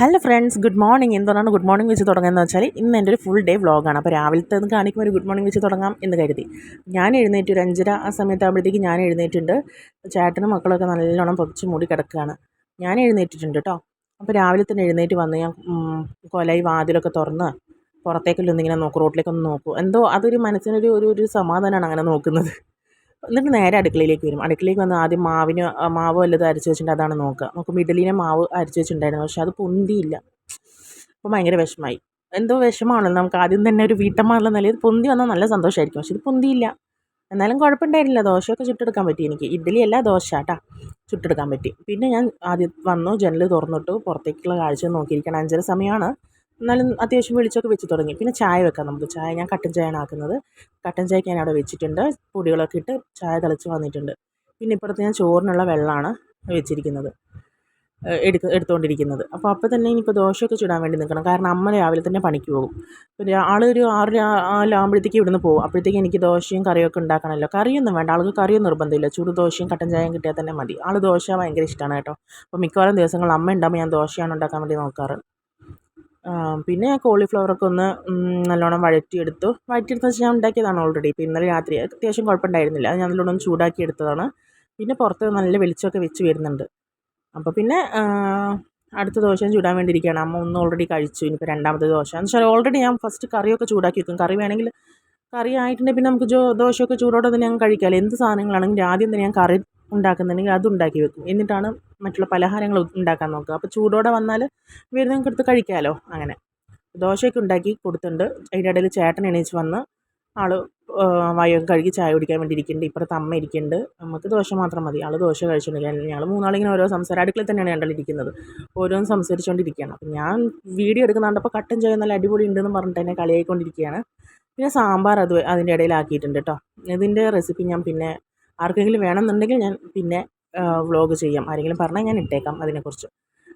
Hello friends good morning എന്തുകൊണ്ടാണ് good morning വെച്ച് തുടങ്ങുന്നത് വെച്ചാൽ ഇന്ന് എന്റെ ഒരു ഫുൾ ഡേ വ്ളോഗാണ് അപ്പോൾ രാവിലത്തെ ഒന്ന് കാണിക്കുമ്പോൾ ഒരു ഗുഡ് മോർണിംഗ് വെച്ച് തുടങ്ങാം എന്ന് കരുതി. ഞാൻ എഴുന്നേറ്റ് ഒരു അഞ്ചര ആ സമയത്താകുമ്പോഴത്തേക്ക് ഞാൻ എഴുന്നേറ്റിട്ടുണ്ട്. ചേട്ടനും മക്കളൊക്കെ നല്ലോണം പൊതിച്ച് മൂടി കിടക്കുകയാണ്. ഞാൻ എഴുന്നേറ്റിട്ടുണ്ട് കേട്ടോ. അപ്പോൾ രാവിലെ തന്നെ എഴുന്നേറ്റ് വന്ന് ഞാൻ കൊലയി വാതിലൊക്കെ തുറന്ന് പുറത്തേക്കെല്ലാം ഒന്നിങ്ങനെ നോക്കും റോട്ടിലേക്കൊന്ന് നോക്കും. എന്തോ അതൊരു മനസ്സിനൊരു ഒരു ഒരു സമാധാനമാണ് അങ്ങനെ നോക്കുന്നത്. എന്നിട്ട് നേരെ അടുക്കളയിലേക്ക് വരും. അടുക്കളയിലേക്ക് വന്ന് ആദ്യം മാവിന് മാവ് വല്ലതും അരച്ച് വെച്ചിട്ടുണ്ട് അതാണ് നോക്കുക. നോക്കുമ്പോൾ മിഡിലിനെ മാവ് അരച്ച് വെച്ചിട്ടുണ്ടായിരുന്നു പക്ഷെ അത് പൊന്തിയില്ല. അപ്പോൾ ഭയങ്കര വിഷമായി എന്തോ വിഷമാണല്ലോ നമുക്ക് ആദ്യം തന്നെ ഒരു വീട്ടമ്മ എന്നുള്ള നിലയിൽ പൊന്തി വന്നാൽ നല്ല സന്തോഷമായിരിക്കും പക്ഷെ ഇത് പൊന്തിയില്ല. എന്നാലും കുഴപ്പമുണ്ടായിരുന്നില്ല ദോശയൊക്കെ ചുട്ടെടുക്കാൻ പറ്റി എനിക്ക്. ഇഡ്ഡലി അല്ല ദോശ കേട്ടാ ചുട്ടെടുക്കാൻ പറ്റി. പിന്നെ ഞാൻ ആദ്യം വന്നു ജനൽ തുറന്നിട്ടു പുറത്തേക്കുള്ള കാഴ്ച നോക്കിയിരിക്കണം അഞ്ചര സമയമാണ്. എന്നാലും അത്യാവശ്യം വെളിച്ചമൊക്കെ വെച്ച് തുടങ്ങി. പിന്നെ ചായ വെക്കാം നമുക്ക്. ചായ ഞാൻ കട്ടൻ ചായയാണ് ആക്കുന്നത്. കട്ടൻ ചായക്ക് ഞാൻ അവിടെ വെച്ചിട്ടുണ്ട്. പൊടികളൊക്കെ ഇട്ട് ചായ തിളച്ച് വന്നിട്ടുണ്ട്. പിന്നെ ഇപ്പുറത്ത് ഞാൻ ചോറിനുള്ള വെള്ളമാണ് വെച്ചിരിക്കുന്നത്. എടുക്ക എടുത്തുകൊണ്ടിരിക്കുന്നത് അപ്പോൾ അപ്പോൾ തന്നെ ഇനിയിപ്പോൾ ദോശയൊക്കെ ചുടാൻ വേണ്ടി നിൽക്കണം കാരണം അമ്മ രാവിലെ തന്നെ പണിക്ക് പോകും. പിന്നെ ആളൊരു ആറ് ആകുമ്പോഴത്തേക്ക് ഇവിടുന്ന് പോകും. അപ്പോഴത്തേക്ക് എനിക്ക് ദോശയും കറിയൊക്കെ ഉണ്ടാക്കണമല്ലോ. കറിയൊന്നും വേണ്ട. ആൾക്ക് കറിയും നിർബന്ധമില്ല. ചൂട് ദോശയും കട്ടൻ ചായയും കിട്ടിയാൽ തന്നെ മതി. ആൾ ദോശ ഭയങ്കര ഇഷ്ടമാണ് കേട്ടോ. അപ്പോൾ മിക്കവാറും ദിവസങ്ങൾ അമ്മ ഉണ്ടാകുമ്പോൾ ഞാൻ ദോശയാണ് ഉണ്ടാക്കാൻ വേണ്ടി നോക്കാറ്. പിന്നെ കോളിഫ്ലവറൊക്കെ ഒന്ന് നല്ലോണം വഴറ്റിയെടുത്തു. വഴറ്റിയെടുത്ത് വെച്ചാൽ ഞാൻ ഉണ്ടാക്കിയതാണ് ഓൾറെഡി ഇപ്പോൾ ഇന്നലെ രാത്രി അത്യാവശ്യം കുഴപ്പമുണ്ടായിരുന്നില്ല. അത് ഞാൻ നല്ലോണം ചൂടാക്കി എടുത്തതാണ്. പിന്നെ പുറത്ത് നല്ല വെളിച്ചമൊക്കെ വെച്ച് വരുന്നുണ്ട്. അപ്പോൾ പിന്നെ അടുത്ത ദോശയും ചൂടാൻ വേണ്ടിയിരിക്കുകയാണ്. അമ്മ ഒന്ന് ഓൾറെഡി കഴിച്ചു. ഇനിയിപ്പോൾ രണ്ടാമത്തെ ദോശ. എന്ന് വെച്ചാൽ ഓൾറെഡി ഞാൻ ഫസ്റ്റ് കറിയൊക്കെ ചൂടാക്കി വെക്കും. കറി വേണമെങ്കിൽ കറി ആയിട്ടുണ്ടെങ്കിൽ പിന്നെ നമുക്ക് ജോ ദോശയൊക്കെ ചൂടോടെ തന്നെ ഞങ്ങൾ കഴിക്കാമല്ലോ. എന്ത് സാധനങ്ങളാണെങ്കിലും ആദ്യം തന്നെ ഞാൻ കറി ഉണ്ടാക്കുന്നുണ്ടെങ്കിൽ അത് ഉണ്ടാക്കി വെക്കും. എന്നിട്ടാണ് മറ്റുള്ള പലഹാരങ്ങൾ ഉണ്ടാക്കാൻ നോക്കുക. അപ്പോൾ ചൂടോടെ വന്നാൽ വരുന്നവർക്ക് എടുത്ത് കഴിക്കാമല്ലോ അങ്ങനെ. ദോശയൊക്കെ ഉണ്ടാക്കി കൊടുത്തിട്ടുണ്ട്. അതിന്റെ ഇടയിൽ ചേട്ടൻ എണീച്ച് വന്ന് ആൾ വായൊക്കെ കഴുകി ചായ കുടിക്കാൻ വേണ്ടി ഇരിക്കുന്നുണ്ട്. ഇപ്പുറത്ത് അമ്മ ഇരിക്കുന്നുണ്ട്. നമുക്ക് ദോശ മാത്രം മതി. ആൾ ദോശ കഴിച്ചുകൊണ്ടിരിക്കുകയാണ് ഞങ്ങൾ മൂന്നാളിങ്ങനെ ഓരോ സംസാരം അടുക്കളയിൽ തന്നെയാണ് കണ്ടലിരിക്കുന്നത് ഓരോന്ന് സംസാരിച്ചുകൊണ്ടിരിക്കുകയാണ്. അപ്പം ഞാൻ വീഡിയോ എടുക്കുന്നുണ്ടപ്പോൾ കട്ടൻ ചായ നല്ല അടിപൊളി ഉണ്ടെന്ന് പറഞ്ഞിട്ട് എന്നെ കളിയായിക്കൊണ്ടിരിക്കുകയാണ് പിന്നെ സാമ്പാർ അത് അതിന്റെ ഇടയിലാക്കിയിട്ടുണ്ട് കേട്ടോ. ഇതിന്റെ റെസിപ്പി ഞാൻ പിന്നെ ആർക്കെങ്കിലും വേണമെന്നുണ്ടെങ്കിൽ ഞാൻ പിന്നെ വ്ളോഗ് ചെയ്യാം. ആരെങ്കിലും പറഞ്ഞാൽ ഞാൻ ഇട്ടേക്കാം അതിനെക്കുറിച്ച്.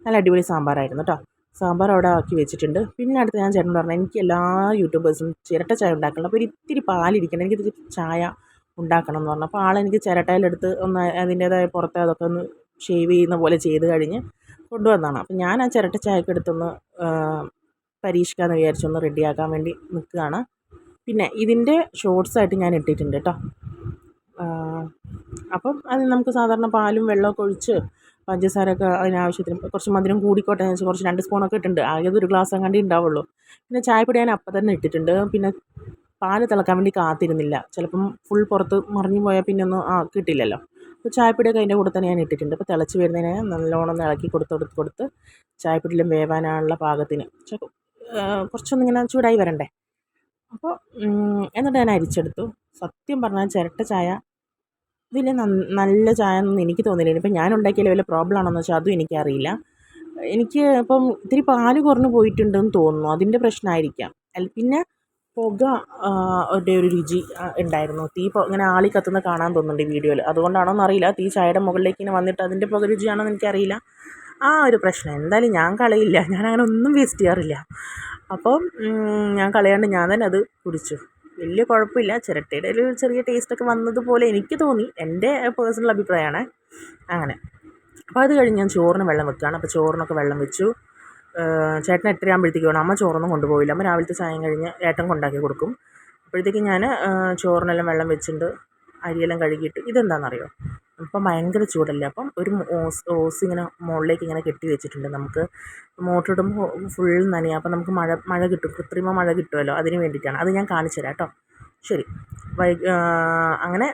നല്ല അടിപൊളി സാമ്പാറായിരുന്നു കേട്ടോ സാമ്പാർ അവിടെ ആക്കി വെച്ചിട്ടുണ്ട്. പിന്നെ അടുത്ത് ഞാൻ ചേട്ടൻ പറഞ്ഞു എനിക്ക് എല്ലാ യൂട്യൂബേഴ്സും ചിരട്ട ചായ ഉണ്ടാക്കണം. അപ്പോൾ ഒരു ഇത്തിരി പാലിരിക്കണം. എനിക്ക് ചായ ഉണ്ടാക്കണം എന്ന് പറഞ്ഞു. അപ്പോൾ ആളെനിക്ക് ചിരട്ടയിലെടുത്ത് ഒന്ന് അതിന്റേതായ പുറത്തെ അതൊക്കെ ഒന്ന് ഷേവ് ചെയ്യുന്ന പോലെ ചെയ്ത് കഴിഞ്ഞ് കൊണ്ടുവന്നതാണ്. അപ്പോൾ ഞാൻ ആ ചിരട്ട ചായക്ക് എടുത്തൊന്ന് പരീക്ഷിക്കാമെന്ന് വിചാരിച്ചൊന്ന് റെഡിയാക്കാൻ വേണ്ടി നിൽക്കുകയാണ്. പിന്നെ ഇതിന്റെ ഷോർട്സായിട്ട് ഞാൻ ഇട്ടിട്ടുണ്ട് കേട്ടോ അപ്പം അത് നമുക്ക് സാധാരണ പാലും വെള്ളമൊക്കെ ഒഴിച്ച് പഞ്ചസാരയൊക്കെ അതിനാവശ്യത്തിന് കുറച്ച് മധുരം കൂടിക്കോട്ടെ എന്ന് വെച്ചാൽ കുറച്ച് രണ്ട് സ്പൂണൊക്കെ ഇട്ടിട്ടുണ്ട്. ആകെ ഒരു ഗ്ലാസ് എങ്ങാണ്ടേ ഉണ്ടാവുള്ളൂ. പിന്നെ ചായപ്പൊടി ഞാൻ അപ്പം തന്നെ ഇട്ടിട്ടുണ്ട്. പിന്നെ പാൽ തിളക്കാൻ വേണ്ടി കാത്തിരുന്നില്ല. ചിലപ്പം ഫുൾ പുറത്ത് മറിഞ്ഞു പോയാൽ പിന്നെ ഒന്നും ആ കിട്ടില്ലല്ലോ. അപ്പോൾ ചായപ്പൊടിയൊക്കെ അതിന്റെ കൂടെ തന്നെ ഞാൻ ഇട്ടിട്ടുണ്ട്. അപ്പോൾ തിളച്ച് വരുന്നതിന് നല്ലോണം ഒന്ന് ഇളക്കി കൊടുത്ത് കൊടുത്ത് കൊടുത്ത് ചായപ്പൊടിയിലും വേവാനുള്ള പാകത്തിന്. കുറച്ചൊന്നും ഇങ്ങനെ ചൂടായി വരണ്ടേ? അപ്പോൾ എന്നിട്ട് ഞാൻ അരിച്ചെടുത്തു. സത്യം പറഞ്ഞാൽ ചിരട്ട ചായ വലിയ നല്ല ചായ എന്നൊന്നും എനിക്ക് തോന്നിയില്ല. ഇനിയിപ്പോൾ ഞാൻ ഉണ്ടാക്കിയതിൽ വല്ല പ്രോബ്ലം ആണോയെന്ന് വെച്ചാൽ അതും എനിക്കറിയില്ല. എനിക്ക് ഇപ്പം ഇത്തിരി പാൽ കുറഞ്ഞു പോയിട്ടുണ്ടെന്ന് തോന്നുന്നു. അതിന്റെ പ്രശ്നമായിരിക്കാം. പിന്നെ പുക ഒരു ഒരു രുചി ഉണ്ടായിരുന്നു. തീ ഇങ്ങനെ ആളി കത്തുന്ന കാണാൻ തോന്നുന്നുണ്ട് വീഡിയോയിൽ. അതുകൊണ്ടാണോന്ന് അറിയില്ല. തീ ചായയുടെ മുകളിലേക്ക് ഇങ്ങനെ വന്നിട്ട് അതിന്റെ പുക രുചിയാണോ എന്ന് എനിക്കറിയില്ല. ആ ഒരു പ്രശ്നം. എന്തായാലും ഞാൻ കളയില്ല. ഞാൻ അങ്ങനെ ഒന്നും വേസ്റ്റ് ചെയ്യാറില്ല. അപ്പോൾ ഞാൻ കളയാണ്ട് ഞാൻ തന്നെ അത് കുടിച്ചു. വലിയ കുഴപ്പമില്ല. ചിരട്ടയുടെ ഒരു ചെറിയ ടേസ്റ്റൊക്കെ വന്നതുപോലെ എനിക്ക് തോന്നി. എന്റെ പേഴ്സണൽ അഭിപ്രായമാണ് അങ്ങനെ. അപ്പോൾ അത് കഴിഞ്ഞ് ഞാൻ ചോറിന് വെള്ളം വെക്കുകയാണ്. അപ്പോൾ ചോറിനൊക്കെ വെള്ളം വെച്ചു. ചേട്ടൻ എട്ടരയാകുമ്പോഴത്തേക്ക് വേണം. അമ്മ ചോറൊന്നും കൊണ്ടുപോയില്ല അമ്മ രാവിലത്തെ ചായം കഴിഞ്ഞ് ഏട്ടൻ കൊണ്ടാക്കി കൊടുക്കും. അപ്പോഴത്തേക്ക് ഞാൻ ചോറിനെല്ലാം വെള്ളം വെച്ചിട്ടുണ്ട്. അരിയെല്ലാം കഴുകിയിട്ട്. ഇതെന്താണെന്നറിയോ? ഇപ്പം ഭയങ്കര ചൂടല്ലേ? അപ്പം ഒരു ഓസ് ഓസ് ഇങ്ങനെ മുകളിലേക്ക് ഇങ്ങനെ കെട്ടി വെച്ചിട്ടുണ്ട് നമുക്ക്. മോട്ടർ ഇടുമ്പോൾ ഫുൾ നനയാ. അപ്പം നമുക്ക് മഴ മഴ കിട്ടും. കൃത്രിമ മഴ കിട്ടുമല്ലോ അതിന് വേണ്ടിയിട്ടാണ്. അത് ഞാൻ കാണിച്ചു തരാം കേട്ടോ. ശരി. വൈ അങ്ങനെ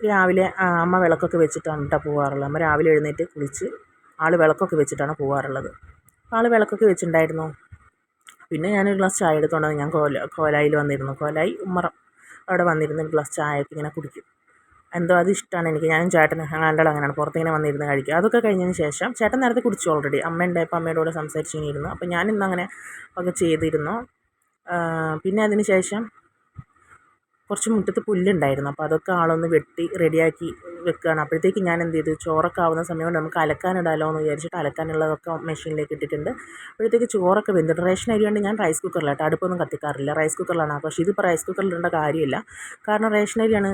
രാവിലെ അമ്മ വിളക്കൊക്കെ വെച്ചിട്ടാണ് കേട്ടോ പോകാറുള്ളത് അമ്മ രാവിലെ എഴുന്നേറ്റ് കുളിച്ച് ആൾ വിളക്കൊക്കെ വെച്ചിട്ടാണ് പോകാറുള്ളത് ആൾ വിളക്കൊക്കെ വെച്ചിട്ടുണ്ടായിരുന്നു. പിന്നെ ഞാനൊരു ഗ്ലാസ് ചായ എടുത്തുകൊണ്ടാണ് ഞാൻ കോല കോലായിൽ വന്നിരുന്നു. കോലായി ഉമ്മറം അവിടെ വന്നിരുന്ന് ഗ്ലാസ് ചായ ഒക്കെ ഇങ്ങനെ കുടിക്കും. എന്തോ അത് ഇഷ്ടമാണ് എനിക്ക്. ഞാനും ചേട്ടനും രണ്ടാളും അങ്ങനെയാണ്. പുറത്തിങ്ങനെ വന്നിരുന്ന് കഴിക്കുക. അതൊക്കെ കഴിഞ്ഞതിന് ശേഷം ചേട്ടൻ നേരത്തെ കുടിച്ചു ഓൾറെഡി അമ്മ ഉണ്ടായപ്പോൾ അമ്മയുടെ കൂടെ സംസാരിച്ചിങ്ങനെ ഇരുന്നു. അപ്പോൾ ഞാൻ ഇന്നങ്ങനെ ഒക്കെ ചെയ്തിരുന്നു. പിന്നെ അതിന് ശേഷം കുറച്ച് മുറ്റത്ത് പുല്ലുണ്ടായിരുന്നു. അപ്പോൾ അതൊക്കെ ആളൊന്ന് വെട്ടി റെഡിയാക്കി വെക്കുകയാണ് അപ്പോഴത്തേക്ക് ഞാൻ എന്ത് ചെയ്തു? ചോറൊക്കെ ആവുന്ന സമയം കൊണ്ട് നമുക്ക് അലക്കാനിടാമല്ലോ എന്ന് വിചാരിച്ചിട്ട് അലക്കാനുള്ളതൊക്കെ മെഷീനിലേക്ക് ഇട്ടിട്ടുണ്ട്. അപ്പോഴത്തേക്ക് ചോറൊക്കെ വെന്തിട്ട് റേഷൻ അരി കൊണ്ട് ഞാൻ റൈസ് കുക്കറിലാട്ടോ. അടുപ്പൊന്നും കത്തിക്കാറില്ല. റൈസ് കുക്കറിലാണ്. പക്ഷേ ഇതിപ്പോൾ റൈസ് കുക്കറിൽ ഇടേണ്ട കാര്യമില്ല. കാരണം റേഷൻ അരിയാണ്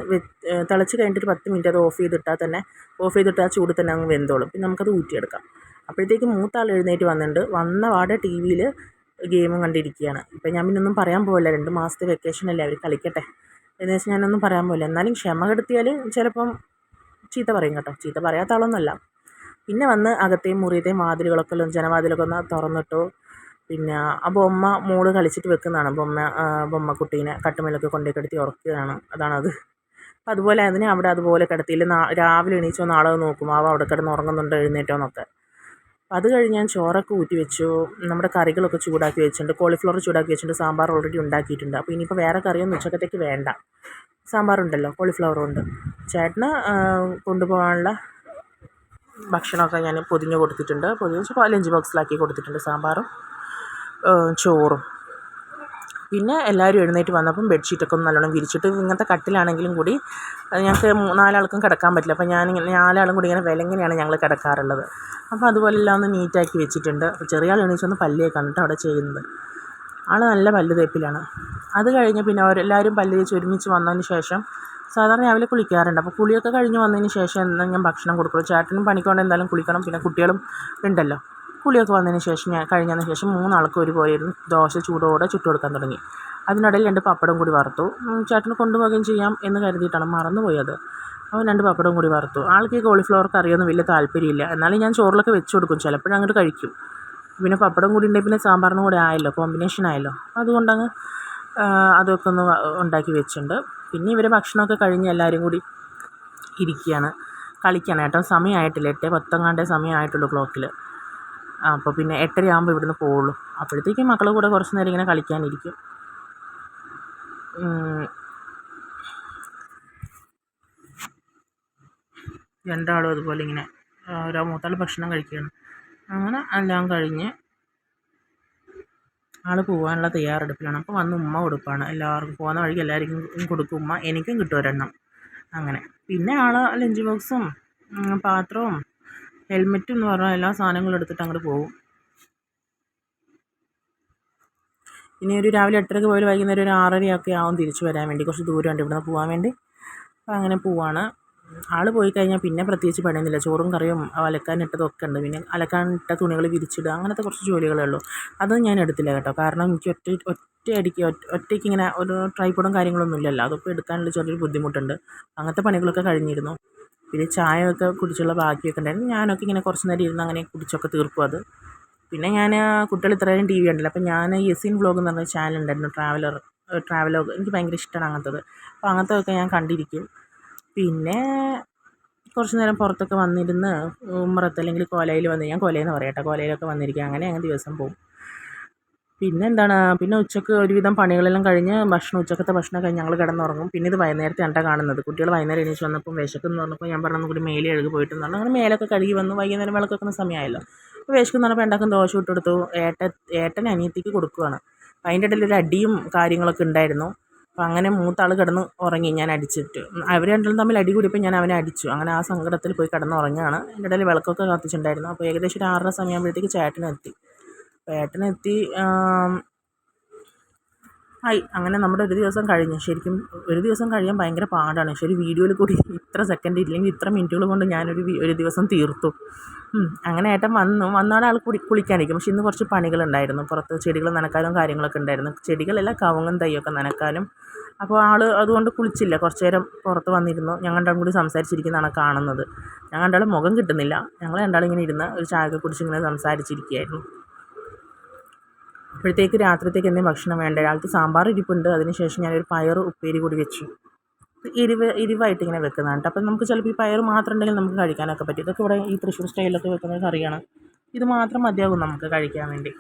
തിളച്ച് കഴിഞ്ഞിട്ട് പത്ത് മിനിറ്റ് അത് ഓഫ് ചെയ്തിട്ടാൽ തന്നെ ഓഫ് ചെയ്തിട്ട് ആ ചൂട് തന്നെ അങ്ങ് വെന്തോളും. പിന്നെ നമുക്കത് ഊറ്റിയെടുക്കാം. അപ്പോഴത്തേക്ക് മൂത്താൾ എഴുന്നേറ്റ് വന്നിട്ടുണ്ട്. വന്ന പാടെ ടി വിയിൽ ഗെയിമും കണ്ടിരിക്കുകയാണ്. ഇപ്പം ഞാൻ പിന്നെ ഒന്നും പറയാൻ പോകില്ല രണ്ട് മാസത്തെ വെക്കേഷനല്ലേ അവർ കളിക്കട്ടെ. വെച്ച് ഞാനൊന്നും പറയാൻ പോകില്ല എന്നാലും ക്ഷമ കെടുത്തിയാൽ ചിലപ്പം ചീത്ത പറയും കേട്ടോ. ചീത്ത പറയാത്ത ആളൊന്നുമല്ല. പിന്നെ വന്ന് അകത്തെയും മുറിയത്തെയും വാതിലുകളൊക്കെ ഒന്ന് ജനവാതിലൊക്കെ ഒന്ന് തുറന്നിട്ടു. പിന്നെ ആ ബൊമ്മ മോൾ കളിച്ചിട്ട് വെക്കുന്നതാണ്. ബൊമ്മ കുട്ടീനെ കട്ടുമേലൊക്കെ കൊണ്ടേ കിടത്തി ഉറക്കുകയാണ്. അതാണത്. അപ്പോൾ അതുപോലെ അതിനെ അവിടെ അതുപോലെ കിടത്തിയില്ല രാവിലെ എണീച്ചോ നാളെ നോക്കും. അവ അവിടെ കിടന്ന് ഉറങ്ങുന്നുണ്ടോ എഴുന്നേറ്റോ എന്നൊക്കെ അത് കഴിഞ്ഞ് ഞാൻ ചോറൊക്കെ ഊറ്റി വെച്ചു. നമ്മുടെ കറികളൊക്കെ ചൂടാക്കി വെച്ചിട്ടുണ്ട്. കോളിഫ്ലവർ ചൂടാക്കി വെച്ചിട്ടുണ്ട്. സാമ്പാർ ഓൾറെഡി ഉണ്ടാക്കിയിട്ടുണ്ട്. അപ്പോൾ ഇനിയിപ്പോൾ വേറെ കറിയൊന്നും ഉച്ചക്കത്തേക്ക് വേണ്ട. സാമ്പാറുണ്ടല്ലോ കോളിഫ്ലവറും ഉണ്ട്. ചേട്ടന് കൊണ്ടുപോകാനുള്ള ഭക്ഷണമൊക്കെ ഞാൻ പൊതിഞ്ഞ് കൊടുത്തിട്ടുണ്ട്. പൊതിഞ്ഞ് ലഞ്ച് ബോക്സിലാക്കി കൊടുത്തിട്ടുണ്ട് സാമ്പാറും ചോറും. പിന്നെ എല്ലാവരും എഴുന്നേറ്റ് വന്നപ്പം ബെഡ്ഷീറ്റൊക്കെ ഒന്ന് നല്ലോണം വിരിച്ചിട്ട് ഇങ്ങനത്തെ കട്ടിലാണെങ്കിലും കൂടി ഞങ്ങൾക്ക് നാലാൾക്കും കിടക്കാൻ പറ്റില്ല. അപ്പോൾ ഞാൻ നാലാളും കൂടി ഇങ്ങനെ വിലങ്ങനെയാണ് ഞങ്ങൾ കിടക്കാറുള്ളത്. അപ്പോൾ അതുപോലെ എല്ലാം ഒന്ന് നീറ്റാക്കി വെച്ചിട്ടുണ്ട്. ചെറിയ ആൾ എണീച്ചൊന്ന് തേക്കാണ് കേട്ടോ അവിടെ ചെയ്യുന്നത്. ആൾ നല്ല പല്ല് തേപ്പിലാണ്. അത് കഴിഞ്ഞ് പിന്നെ അവരെല്ലാവരും പല്ല് തേച്ച് ഒരുമിച്ച് വന്നതിന് ശേഷം സാധാരണ രാവിലെ കുളിക്കാറുണ്ട്. അപ്പോൾ കുളിയൊക്കെ കഴിഞ്ഞ് വന്നതിന് ശേഷം ഞാൻ ഭക്ഷണം കൊടുക്കുള്ളൂ. ചേട്ടനും പണിക്കൊണ്ട് എന്തായാലും കുളിക്കണം. പിന്നെ കുട്ടികളും ഉണ്ടല്ലോ. കുളിയൊക്കെ വന്നതിന് ശേഷം ഞാൻ കഴിഞ്ഞതിന് ശേഷം മൂന്നാൾക്കും ഒരുപോലെ ഇരുന്ന് ദോശ ചൂടോടെ ചുട്ടു കൊടുക്കാൻ തുടങ്ങി. അതിനിടയിൽ രണ്ട് പപ്പടം കൂടി വറുത്തു. ചേട്ടന് കൊണ്ടുപോവുകയും ചെയ്യാം എന്ന് കരുതിയിട്ടാണ് മറന്നുപോയത്. അവൻ രണ്ട് പപ്പടം കൂടി വറുത്തു. ആൾക്ക് ഈ കോളിഫ്ലവർ കറിയൊന്നും വലിയ താല്പര്യമില്ല. എന്നാലും ഞാൻ ചോറിലൊക്കെ വെച്ച് കൊടുക്കും. ചിലപ്പോഴും അങ്ങോട്ട് കഴിക്കും. പിന്നെ പപ്പടം കൂടി ഉണ്ടെങ്കിൽ പിന്നെ സാമ്പാറിനും കൂടെ ആയല്ലോ കോമ്പിനേഷൻ ആയല്ലോ. അതുകൊണ്ടങ്ങ് അതൊക്കെ ഒന്ന് ഉണ്ടാക്കി വെച്ചിട്ടുണ്ട്. പിന്നെ ഇവർ ഭക്ഷണമൊക്കെ കഴിഞ്ഞ് എല്ലാവരും കൂടി ഇരിക്കുകയാണ്. കളിക്കണം കേട്ടോ സമയമായിട്ടില്ല. എട്ട് പത്തെങ്ങാണ്ടേ സമയമായിട്ടുള്ളൂ ക്ലോക്കിൽ അപ്പോൾ പിന്നെ എട്ടരയാകുമ്പോൾ ഇവിടുന്ന് പോവുള്ളൂ. അപ്പോഴത്തേക്കും മക്കളെ കൂടെ കുറച്ച് നേരം ഇങ്ങനെ കളിക്കാനിരിക്കും. രണ്ടാളും അതുപോലെ ഇങ്ങനെ ഓരോ മൂത്താൾ ഭക്ഷണം കഴിക്കുകയാണ് അങ്ങനെ എല്ലാം കഴിഞ്ഞ് ആൾ പോകാനുള്ള തയ്യാറെടുപ്പിലാണ്. അപ്പോൾ വന്ന് ഉമ്മ കൊടുക്കുകയാണ് എല്ലാവർക്കും പോകുന്ന വഴിക്ക് എല്ലാവർക്കും കൊടുക്കും ഉമ്മ. എനിക്കും കിട്ടും ഒരെണ്ണം. അങ്ങനെ. പിന്നെ ആൾ ലഞ്ച് ബോക്സും പാത്രവും ഹെൽമെറ്റും എന്ന് പറഞ്ഞാൽ എല്ലാ സാധനങ്ങളും എടുത്തിട്ട് അങ്ങോട്ട് പോകും ഇനി ഒരു രാവിലെ എട്ടരയ്ക്ക് പോയാൽ വൈകുന്നേരം ഒരു ആറരയൊക്കെ ആവും തിരിച്ചു വരാൻ വേണ്ടി. കുറച്ച് ദൂരമുണ്ട് ഇവിടുന്ന് പോകാൻ വേണ്ടി. അപ്പോൾ അങ്ങനെ പോവാണ്. ആൾ പോയി കഴിഞ്ഞാൽ പിന്നെ പ്രത്യേകിച്ച് പണിയൊന്നുമില്ല. ചോറും കറിയും അലക്കാനിട്ടതൊക്കെ ഉണ്ട്. പിന്നെ അലക്കാനിട്ട തുണികൾ വിരിച്ചിടുക. അങ്ങനത്തെ കുറച്ച് ജോലികളേ ഉള്ളൂ. അതൊന്നും ഞാൻ എടുത്തില്ല കേട്ടോ. കാരണം എനിക്ക് ഒറ്റ ഒറ്റയടിക്ക് ഒറ്റയ്ക്ക് ഇങ്ങനെ ഒരു ട്രൈപ്പോഡും കാര്യങ്ങളൊന്നും ഇല്ലല്ലോ. അതൊക്കെ എടുക്കാനുള്ള ചെറിയൊരു ബുദ്ധിമുട്ടുണ്ട്. അങ്ങനത്തെ പണികളൊക്കെ കഴിഞ്ഞിരുന്നു. പിന്നെ ചായയൊക്കെ കുടിച്ചുള്ള ബാക്കിയൊക്കെ ഉണ്ടായിരുന്നു. ഞാനൊക്കെ ഇങ്ങനെ കുറച്ച് നേരം ഇരുന്ന് അങ്ങനെ കുടിച്ചൊക്കെ തീർക്കും അത്. പിന്നെ ഞാൻ കുട്ടികൾ ഇത്രയും ടി വി ഉണ്ടല്ലോ അപ്പോൾ ഞാൻ യസീൻ വ്ലോഗ് എന്ന് പറഞ്ഞ ചാനൽ ഉണ്ടായിരുന്നു ട്രാവലർ ട്രാവലോഗ് എനിക്ക് ഭയങ്കര ഇഷ്ടമാണ് അങ്ങനത്തത്. അപ്പോൾ അങ്ങനത്തതൊക്കെ ഞാൻ കണ്ടിരിക്കും. പിന്നെ കുറച്ച് നേരം പുറത്തൊക്കെ വന്നിരുന്ന് ഉമ്മറത്ത് അല്ലെങ്കിൽ കോലയിൽ വന്ന് ഞാൻ കോലയെന്ന് പറയാം കേട്ടോ കോലയിലൊക്കെ വന്നിരിക്കുക അങ്ങനെ അങ്ങ് ദിവസം പോകും പിന്നെ എന്താണ് പിന്നെ ഉച്ചയ്ക്ക് ഒരുവിധം പണികളെല്ലാം കഴിഞ്ഞ് ഭക്ഷണം ഉച്ചക്കത്തെ ഭക്ഷണം കഴിഞ്ഞ് ഞങ്ങൾ കിടന്നുറങ്ങും. പിന്നെ ഇത് വൈകുന്നേരത്തെ അണ്ട കാണുന്നത്. കുട്ടികൾ വൈകുന്നേരം എണീച്ച് വന്നപ്പോൾ വിശക്കെന്ന് പറഞ്ഞപ്പോൾ ഞാൻ പറഞ്ഞു കൂടി മേലെ എഴുതി പോയിട്ടെന്ന് പറഞ്ഞു. അങ്ങനെ മേലൊക്കെ കഴുകി വന്നു. വൈകുന്നേരം വിളക്ക് വെക്കുന്ന സമയമായല്ലോ. അപ്പോൾ വിശക്കെന്ന് പറഞ്ഞപ്പോൾ ഉണ്ടാക്കും ദോശ ഇട്ട് കൊടുത്തു ഏട്ട ഏട്ടൻ അനിയത്തിക്ക് കൊടുക്കുകയാണ് അതിന്റെ ഇടയിൽ ഒരു അടിയും കാര്യങ്ങളൊക്കെ ഉണ്ടായിരുന്നു. അപ്പോൾ അങ്ങനെ മൂത്താൾ കിടന്ന് ഉറങ്ങി. ഞാൻ അടിച്ചിട്ട്. അവർ രണ്ടും തമ്മിൽ അടി കൂടിയപ്പോൾ ഞാൻ അവനെ അടിച്ചു. അങ്ങനെ ആ സങ്കടത്തിൽ പോയി കിടന്ന് ഉറങ്ങുകയാണ് അതിന്റെ ഇടയിൽ വിളക്കൊക്കെ കത്തിച്ചിട്ടുണ്ടായിരുന്നു. അപ്പോൾ ഏകദേശം ഒരു ആറര സമയമാകുമ്പോഴത്തേക്ക് ചേട്ടനെത്തി ചേട്ടനെത്തി ആയി അങ്ങനെ നമ്മുടെ ഒരു ദിവസം കഴിഞ്ഞു. ശരിക്കും ഒരു ദിവസം കഴിയാൻ ഭയങ്കര പാടാണ്. ശരി വീഡിയോയിൽ കൂടി ഇത്ര സെക്കൻഡ് ഇല്ലെങ്കിൽ ഇത്ര മിനിറ്റുകൾ കൊണ്ട് ഞാനൊരു ഒരു ദിവസം തീർത്തു. അങ്ങനെ ഏട്ടൻ വന്നു. വന്നാടെ ആൾ കുടി കുളിക്കാനിരിക്കും. പക്ഷേ ഇന്ന് കുറച്ച് പണികളുണ്ടായിരുന്നു. പുറത്ത് ചെടികൾ നനക്കാനും കാര്യങ്ങളൊക്കെ ഉണ്ടായിരുന്നു. ചെടികളെല്ലാം കവുങ്ങും തൈയൊക്കെ നനക്കാനും. അപ്പോൾ ആൾ അതുകൊണ്ട് കുളിച്ചില്ല. കുറച്ച് നേരം പുറത്ത് വന്നിരുന്നു. ഞങ്ങൾ രണ്ടാളും കൂടി സംസാരിച്ചിരിക്കുന്നതാണ് കാണുന്നത്. ഞങ്ങൾ രണ്ടാളും മുഖം കിട്ടുന്നില്ല. ഞങ്ങൾ രണ്ടാളും ഇങ്ങനെ ഇരുന്ന് ഒരു ചായ കുടിച്ചിങ്ങനെ സംസാരിച്ചിരിക്കുകയായിരുന്നു. അപ്പോഴത്തേക്ക് രാത്രിത്തേക്ക് എന്തെങ്കിലും ഭക്ഷണം വേണ്ട? രാവിലത്തെ സാമ്പാർ ഇരിപ്പുണ്ട്. അതിനുശേഷം ഞാനൊരു പയർ ഉപ്പേരി കൂടി വെച്ചു. എരിവ് എരിവായിട്ട് ഇങ്ങനെ വെക്കുന്നതാണ് അപ്പം നമുക്ക് ചിലപ്പോൾ ഈ പയർ മാത്രം ഉണ്ടെങ്കിൽ നമുക്ക് കഴിക്കാനൊക്കെ പറ്റും. ഇതൊക്കെ ഇവിടെ ഈ തൃശ്ശൂർ സ്റ്റൈലൊക്കെ വെക്കുന്ന കറിയാണ് ഇത് മാത്രം മതിയാകും നമുക്ക് കഴിക്കാൻ വേണ്ടി.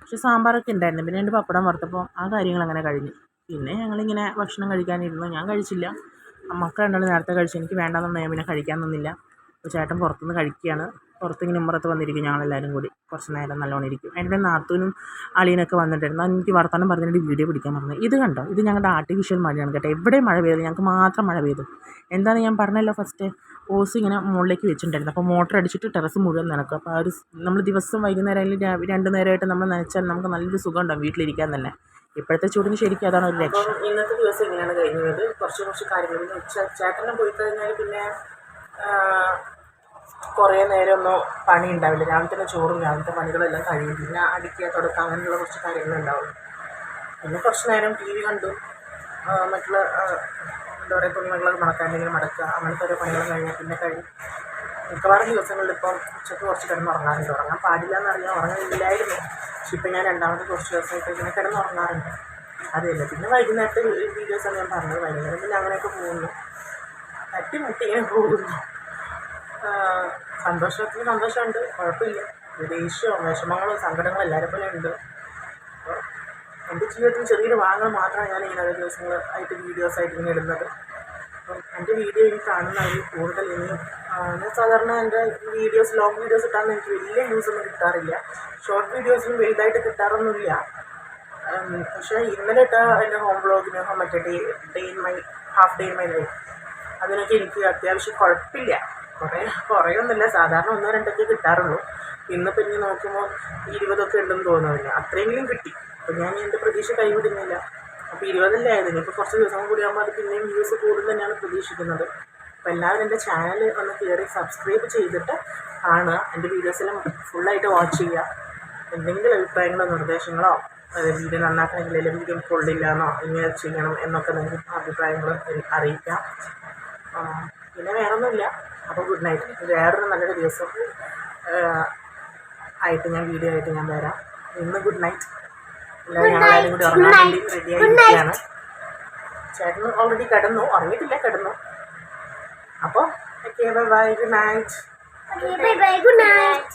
പക്ഷേ സാമ്പാറൊക്കെ ഉണ്ടായിരുന്നു. പിന്നെ എന്റെ പപ്പടം വറുത്തപ്പോൾ ആ കാര്യങ്ങൾ അങ്ങനെ കഴിഞ്ഞു. പിന്നെ ഞങ്ങളിങ്ങനെ ഭക്ഷണം കഴിക്കാനിരുന്നു. ഞാൻ കഴിച്ചില്ല. മക്കൾ നേരത്തെ കഴിച്ചു. എനിക്ക് വേണ്ടാന്നുണ്ടെങ്കിൽ പിന്നെ കഴിക്കാൻ തന്നില്ല അപ്പോൾ ചേട്ടൻ പുറത്തുനിന്ന് കഴിക്കുകയാണ്. പുറത്തിങ്ങനെ ഉമ്മറത്ത് വന്നിരിക്കും ഞങ്ങളെല്ലാവരും കൂടി. കുറച്ച് നേരം നല്ലോണം ഇരിക്കും. എന്റെ നാത്തൂനും അളിയനൊക്കെ വന്നിട്ടുണ്ടായിരുന്നു. എനിക്ക് വർത്തമാനം പറഞ്ഞിട്ട് വീഡിയോ പിടിക്കാൻ പറഞ്ഞു. ഇത് കണ്ടോ? ഇത് ഞങ്ങളുടെ ആർട്ടിഫിഷ്യൽ മഴയാണ് കേട്ടോ. എവിടെ മഴ പെയ്തു ഞങ്ങൾക്ക് മാത്രം മഴ പെയ്തു. എന്താണെന്ന് ഞാൻ പറഞ്ഞല്ലോ ഫസ്റ്റ് ഓസ് ഇങ്ങനെ മുകളിലേക്ക് വെച്ചിട്ടുണ്ടായിരുന്നു. അപ്പോൾ മോട്ടർ അടിച്ചിട്ട് ടെറസ് മുഴുവൻ നനക്കും. അപ്പോൾ ആ ഒരു നമ്മൾ ദിവസം വൈകുന്നേരം അല്ലെങ്കിൽ രണ്ട് നേരമായിട്ട് നമ്മൾ നനച്ചാൽ നമുക്ക് നല്ലൊരു സുഖം ഉണ്ടാവും വീട്ടിലിരിക്കാൻ തന്നെ. ഇപ്പോഴത്തെ ചൂടിന് ശരിക്കും അതാണ് ഒരു ലക്ഷ്യം. ഇന്നത്തെ ദിവസം ഇങ്ങനെയാണ് കഴിഞ്ഞത്. കുറച്ച് കുറച്ച് കാര്യങ്ങൾ. ചേട്ടനെ പോയി കഴിഞ്ഞാൽ പിന്നെ കുറേ നേരമൊന്നും പണി ഉണ്ടാവില്ല രാവിലെ തന്നെ ചോറും രാവിലത്തെ പണികളെല്ലാം കഴിയും. പിന്നെ അടിക്കുക തുടക്കുക അങ്ങനെയുള്ള കുറച്ച് കാര്യങ്ങളുണ്ടാവുള്ളൂ പിന്നെ കുറച്ച് നേരം ടി വി കണ്ടു. മറ്റുള്ള എന്താ പറയുക തുണിമകളൊക്കെ മടക്കാനെങ്കിൽ മടക്കുക അങ്ങനത്തെ ഓരോ പണികളും കഴിഞ്ഞാൽ പിന്നെ കഴിയും മിക്കവാറും ദിവസങ്ങളിൽ ഇപ്പം ഉച്ചയ്ക്ക് കുറച്ച് കിടന്ന് ഉറങ്ങാറുണ്ട്. ഉറങ്ങാൻ പാടില്ല എന്നറിയാം. ഉറങ്ങാനില്ലായിരുന്നു പക്ഷെ ഇപ്പം ഞാൻ രണ്ടാമത്തെ കുറച്ച് ദിവസമായിട്ട് ഇങ്ങനെ കിടന്ന് ഉറങ്ങാറുണ്ട്. അതല്ല പിന്നെ വൈകുന്നേരത്തെ വീഡിയോസാണ് ഞാൻ പറഞ്ഞത്. വൈകുന്നേരം പിന്നെ അങ്ങനെയൊക്കെ പോകുന്നു. തട്ടിമുട്ടി ഇങ്ങനെ പോകുന്നു. സന്തോഷത്തിന് സന്തോഷമുണ്ട്. കുഴപ്പമില്ല. ദേഷ്യവും വിഷമങ്ങളും സങ്കടങ്ങളും എല്ലാവരും പോലെ ഉണ്ട്. അപ്പോൾ എന്റെ ജീവിതത്തിൽ ചെറിയൊരു ഭാഗങ്ങൾ മാത്രമാണ് ഞാൻ ഇങ്ങനെ ദിവസങ്ങൾ ആയിട്ട് വീഡിയോസ് ആയിട്ട് ഇങ്ങനെ ഇടുന്നത്. അപ്പം എന്റെ വീഡിയോ എനിക്ക് കാണുന്നതിൽ കൂടുതൽ ഇനിയും ഞാൻ സാധാരണ എന്റെ വീഡിയോസ് ലോങ് വീഡിയോസ് ഇട്ടാൽ എനിക്ക് വലിയ വ്യൂസ് ഒന്നും കിട്ടാറില്ല. ഷോർട്ട് വീഡിയോസിനും വലുതായിട്ട് കിട്ടാറൊന്നുമില്ല. പക്ഷേ ഇന്നലെ ഇട്ട എന്റെ ഹോം ബ്ലോഗിന് മറ്റേ day day in my half day in my life അതിനൊക്കെ എനിക്ക് അത്യാവശ്യം കുഴപ്പമില്ല. കുറേ കുറേയൊന്നുമില്ല. സാധാരണ ഒന്നോ രണ്ടൊക്കെ കിട്ടാറുള്ളൂ. ഇന്നിപ്പോൾ ഇനി നോക്കുമ്പോൾ ഇരുപതൊക്കെ ഉണ്ടെന്ന് തോന്നുന്നില്ല. അത്രയെങ്കിലും കിട്ടി. അപ്പോൾ ഞാൻ എന്റെ പ്രതീക്ഷ കൈവിടുന്നില്ല. അപ്പോൾ ഇരുപതല്ലേ ആയതിന് ഇപ്പോൾ കുറച്ച് ദിവസം കൂടി ആകുമ്പോൾ അത് പിന്നെയും വ്യൂസ് കൂടും തന്നെയാണ് പ്രതീക്ഷിക്കുന്നത്. അപ്പോൾ എല്ലാവരും എന്റെ ചാനൽ ഒന്ന് കയറി സബ്സ്ക്രൈബ് ചെയ്തിട്ട് കാണുക. എന്റെ വീഡിയോസെല്ലാം ഫുള്ളായിട്ട് വാച്ച് ചെയ്യുക. എന്തെങ്കിലും അഭിപ്രായങ്ങളോ നിർദ്ദേശങ്ങളോ അതായത് വീഡിയോ നന്നാക്കണമെങ്കിൽ അല്ലെങ്കിൽ വീഡിയോ കൊള്ളില്ല എന്നോ ഇങ്ങനെ ചെയ്യണം എന്നൊക്കെ നിങ്ങൾക്ക് അഭിപ്രായങ്ങൾ അറിയിക്കാം. പിന്നെ വേറൊന്നുമില്ല. അപ്പോൾ ഗുഡ് നൈറ്റ് വേറൊരു നല്ലൊരു ദിവസം ആയിട്ട് ഞാൻ വീഡിയോ ആയിട്ട് ഞാൻ വരാം. ഇന്ന് ഗുഡ് നൈറ്റ് എല്ലാവരും ഞങ്ങളാരും കൂടി ഉറങ്ങാൻ വേണ്ടി റെഡി ആയിരിക്കുകയാണ്. ചേട്ടൻ ഓൾറെഡി കിടന്നു. ഉറങ്ങിയിട്ടില്ല കിടന്നു. അപ്പോൾ okay bye bye good night bye bye good night.